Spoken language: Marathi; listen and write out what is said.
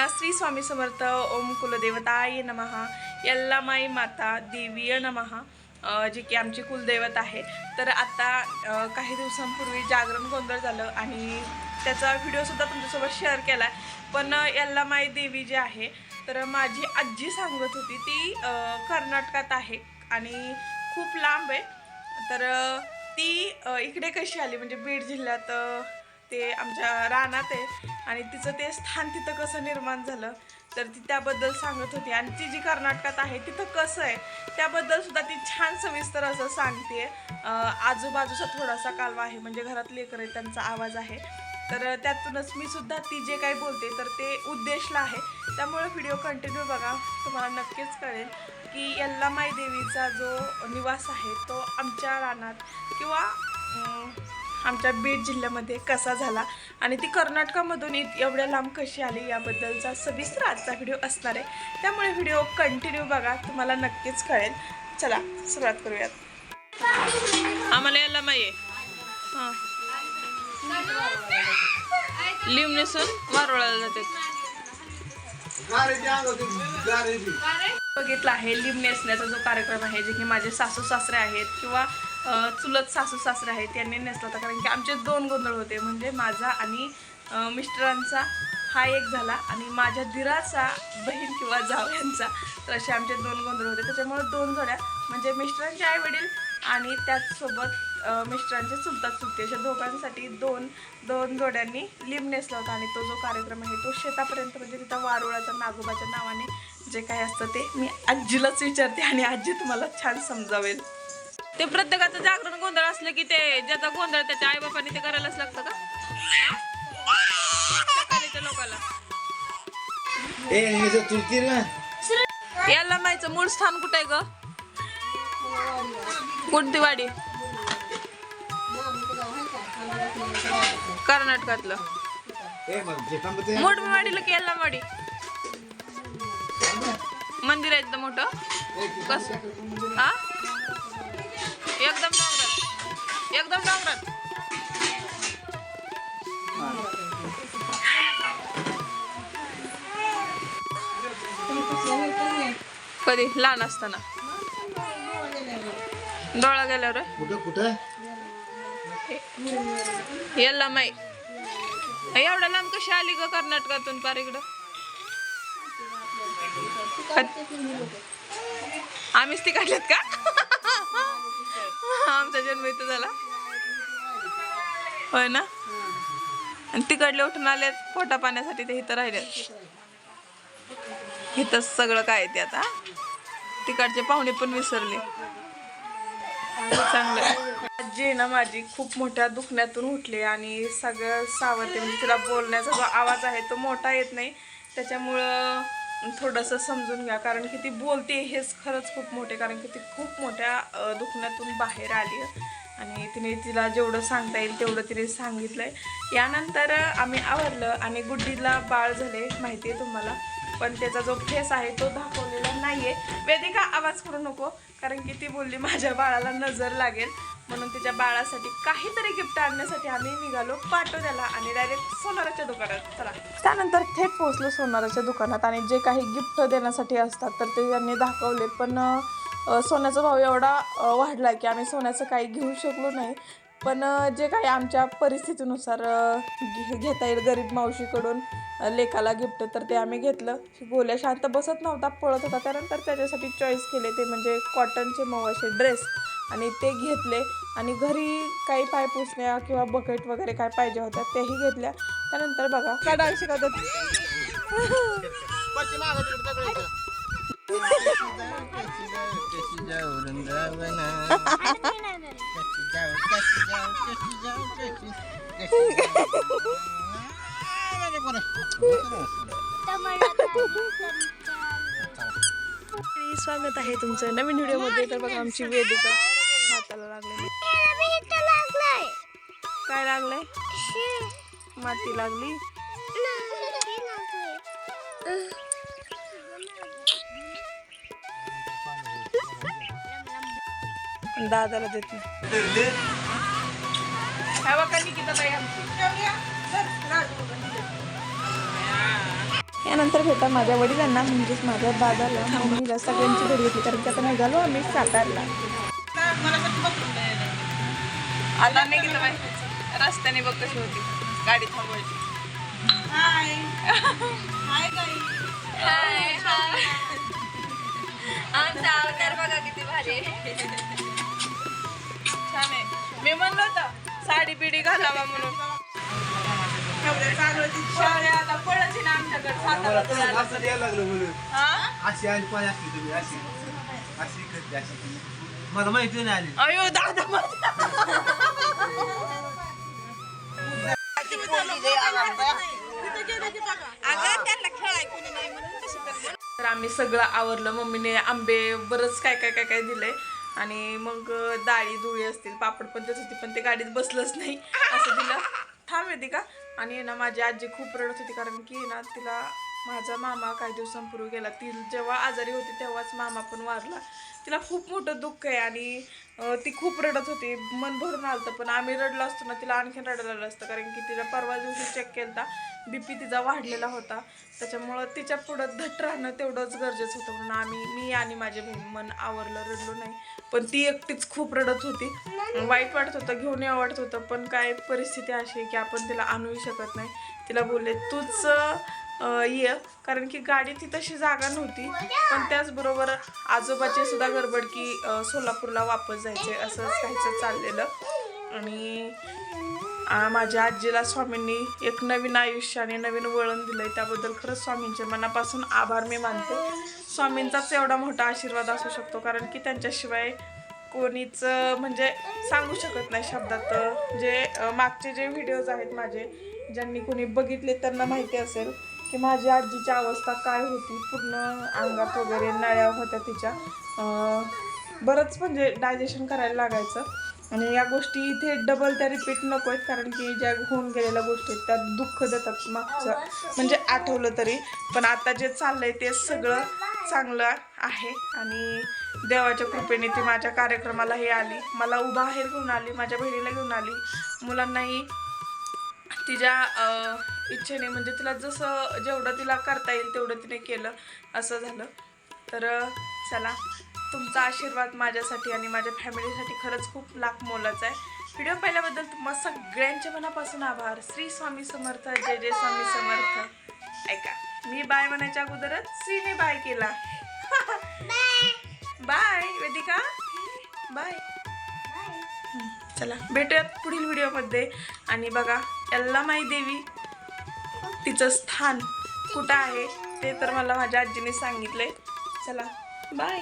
सर्वांना श्री स्वामी समर्थ ओम कुलदेवताय नमहा यल्लामाई माता देवीय नमहा जे जी की आमची कुलदैवत आहे तर आता काही दिवसांपूर्वी जागरण गोंधळ झालं आणि त्याचा व्हिडिओसुद्धा तुमच्यासोबत शेअर केला आहे पण यल्लामाई देवी जी आहे तर माझी आजी सांगत होती ती कर्नाटकात आहे आणि खूप लांब आहे. तर ती इकडे कशी आली? म्हणजे बीड जिल्ह्यात ते आमच्या रानात आहे. आणि तिचं ते स्थान तिथं कसं निर्माण झालं तर ती त्याबद्दल सांगत होती. आणि ती जी कर्नाटकात आहे तिथं कसं आहे त्याबद्दल सुद्धा ती छान सविस्तर असं सांगते आजूबाजूचा थोडासा कालवा आहे म्हणजे घरात लेकर आहे त्यांचा आवाज आहे. तर त्यातूनच मी सुद्धा ती जे काही बोलते तर ते उद्देशला आहे. त्यामुळे व्हिडिओ कंटिन्यू बघा तुम्हाला नक्कीच कळेल की यल्लामाई देवीचा जो निवास आहे तो आमच्या रानात किंवा आमच्या बीड जिल्ह्यामध्ये कसा झाला? आणि ती कर्नाटकामधून इत- एवढ्या लांब कशी आली याबद्दलचा सविस्तर आजचा व्हिडिओ असणार आहे. त्यामुळे व्हिडिओ कंटिन्यू बघा तुम्हाला नक्कीच कळेल. चला सुरुवात करूयात. आम्हाला यायला माहिती हां. लिंब नेसून वारोळाला जाते बघितलं आहे लिंब नेसण्याचा जो कार्यक्रम आहे जे की माझे सासू सासरे आहेत किंवा चुलत सासू सासरे आहेत त्यांनी नेसला होता. कारण की आमचे दोन गोंधळ होते. म्हणजे माझा आणि मिस्टरांचा हा एक झाला आणि माझ्या दिराचा बहीण किंवा जावयांचा तर असे आमचे दोन गोंधळ होते. त्याच्यामुळे दोन जोड्या म्हणजे मिस्टरांचे आई वडील आणि त्याचसोबत मिस्टरांचे चुलतात चुलते. अशा दोघांसाठी दोन दोन जोड्यांनी लिंब नेसला होता आणि तो जो कार्यक्रम आहे तो शेतापर्यंत म्हणजे तिथं वारुळाच्या नागोबाच्या नावाने जे काही असतं ते मी आजीलाच विचारते आणि आजी तुम्हाला छान समजावेल. ते प्रत्येकाचं जागरण गोंधळ असलं की ते ज्याचा गोंधळ त्याच्या आईबापांनी ते करायलाच लागतं का? सकाळीच्या लोकाला. याला माहिचं मूळ स्थान कुठे आहे ग? कुर्तीवाडी कर्नाटकातलं. ए मग जे काम ते मोठवाडीला की यल्लामाडी मंदिर आहे मोठं. कस? हा? एकदम डोंगरात. कधी? लहान असताना. डोळा गेल्यावर? कुठं कुठं? याला माई. एवढ्या लांब कशी आली ग कर्नाटकातून पार इकडं? आम्हीच ती काढल्यात का? आमचा जन्म इथं झाला? होय ना? आणि तिकडले उठून आलेत पोटा पाण्यासाठी ते इथं राहिलेत. इथं सगळं काय आहे ते आता? तिकडचे पाहुणे पण विसरले. चांगलं. आजी आहे ना माझी खूप मोठ्या दुखण्यातून उठली आणि सगळं सावरते. म्हणजे तिला बोलण्याचा जो आवाज आहे तो मोठा येत नाही. त्याच्यामुळं थोडंसं समजून घ्या कारण की ती बोलते हेच खरंच खूप मोठे कारण की ती खूप मोठ्या दुखण्यातून बाहेर आली आणि तिने तिला जेवढं सांगता येईल तेवढं तिने सांगितलं आहे यानंतर आम्ही आवरलं आणि गुड्डीला बाळ झाले माहिती आहे तुम्हाला. पण त्याचा जो फेस आहे तो दाखवलेला नाही आहे वेदिका आवाज करू नको कारण की ती बोलली माझ्या बाळाला नजर लागेल. म्हणून तिच्या बाळासाठी काहीतरी गिफ्ट आणण्यासाठी आम्ही निघालो पाटोद्याला आणि डायरेक्ट सोनाराच्या दुकानात. चला. त्यानंतर थेट पोहोचलो सोनाराच्या दुकानात आणि जे काही गिफ्ट देण्यासाठी असतात तर ते त्यांनी दाखवले. पण सोन्याचा भाव एवढा वाढला की आम्ही सोन्याचं काही घेऊ शकलो नाही. पण जे काही आमच्या परिस्थितीनुसार घे- घेता येईल गरीब मावशीकडून लेखाला लेकाला गिफ्ट तर ते आम्ही घेतलं. गोल्या शांत बसत नव्हता पळत होता. त्यानंतर त्याच्यासाठी चॉईस केले ते म्हणजे कॉटनचे मऊ असे ड्रेस आणि ते घेतले. आणि घरी काही पाय पुसण्या किंवा बकेट वगैरे काय पाहिजे होत्या तेही घेतल्या. त्यानंतर बघा काय डान्स शिकवतात स्वागत आहे तुमचं नवीन व्हिडिओमध्ये तर बघा आमची वेदिका हाताला लागलेली काय लागलंय माती लागली दादाला देत. नाही. यानंतर भेटा माझ्या वडिलांना म्हणजेच माझ्या दादाला मम्मीला सगळ्यांची भेट घेतली कारण की आता निघालो आम्ही सातारला. आता निघितलं बाई रस्त्याने बघ कशी होती. गाडी थांबवायची. हाय. हाय गाई हाय हाय. आमचा अवतार बघा किती भारी. छान आहे. मी म्हणलं होतं साडी बिडी घालावा म्हणून. एवढं चालू होती शौर्य आता पळत ना आमच्याकडे मला सातारा तसं असं यायला लागलं म्हणून. हा? अशी आली पाय असली तुम्ही अशी. अशी करते अशी मला माहिती नाही आली. अयो दादा तर आम्ही सगळं आवरलं. मम्मीने आंबे बरंच काय काय काय काय दिलंय. आणि मग डाळी धुळी असतील पापड पण त्याच होती पण ते गाडीत बसलंच नाही. असं तिला थांब येते का आणि ना माझी आजी खूप रडत होती कारण की ना तिला माझा मामा काही दिवसांपूर्वी गेला. ती जेव्हा आजारी होती तेव्हाच मामा पण वारला. तिला खूप मोठं दुःख आहे आणि ती खूप रडत होती. मन भरून आलं पण आम्ही रडलो असतो ना तिला आणखीन रडलेलं असतं. कारण की तिला परवा दिवशी चेक केला बीपी तिचा वाढलेला होता. त्याच्यामुळं तिच्या पुढं धट राहणं तेवढंच गरजेचं होतं. म्हणून आम्ही मी आणि माझे बहीण मन आवरलं रडलो नाही. पण ती एकटीच खूप रडत होती. वाईट वाटत होतं घेऊन आवडत होतं. पण काय परिस्थिती अशी आहे की आपण तिला आणूही शकत नाही. तिला बोलले तूच ये. कारण की गाडी ती तशी जागा नव्हती. पण त्याचबरोबर आजोबाचे सुद्धा गडबड की सोलापूरला वापस जायचे असंच काहीचं चाललेलं. आणि माझ्या आजीला स्वामींनी एक नवीन आयुष्य आणि नवीन वळण दिलंय. त्याबद्दल खरंच स्वामींचे मनापासून आभार मी मानते. स्वामींचाच एवढा मोठा आशीर्वाद असू शकतो. कारण की त्यांच्याशिवाय कोणीच म्हणजे सांगू शकत नाही शब्दात. जे मागचे जे व्हिडिओज आहेत माझे ज्यांनी कोणी बघितले त्यांना माहिती असेल. की माझ्या आजीची अवस्था काय होती? पूर्ण अंगात वगैरे नळ्या होत्या तिच्या. बरंच म्हणजे डायजेशन करायला लागायचं. आणि या गोष्टी इथे डबल त्या रिपीट नको आहेत कारण की ज्या होऊन गेलेल्या गोष्टी आहेत त्या दुःख देतात मागचं. म्हणजे आठवलं तरी. पण आता जे चाललंय ते सगळं चांगलं आहे. आणि देवाच्या कृपेने ती माझ्या कार्यक्रमालाही आली. मला उभाहेर घेऊन आली माझ्या बहिणीला घेऊन आली. मुलांनाही तिच्या इच्छेने म्हणजे तिला जसं जेवढं तिला करता येईल तेवढं तिने केलं असं झालं. तर चला तुमचा आशीर्वाद माझ्यासाठी आणि माझ्या फॅमिलीसाठी खरंच खूप लाख मोलाचा आहे. व्हिडिओ पाहिल्याबद्दल तुम्हा सगळ्यांच्या मनापासून आभार. श्री स्वामी समर्थ जय जय स्वामी समर्थ. ऐका मी बाय म्हणायच्या अगोदरच श्रीने बाय केला. बाय. वेदिका. बाय. चला भेटूयात पुढील व्हिडिओमध्ये. आणि बघा यल्लामाई देवी तिचं स्थान कुठं आहे ते तर मला माझ्या आजीने सांगितलंय. चला बाय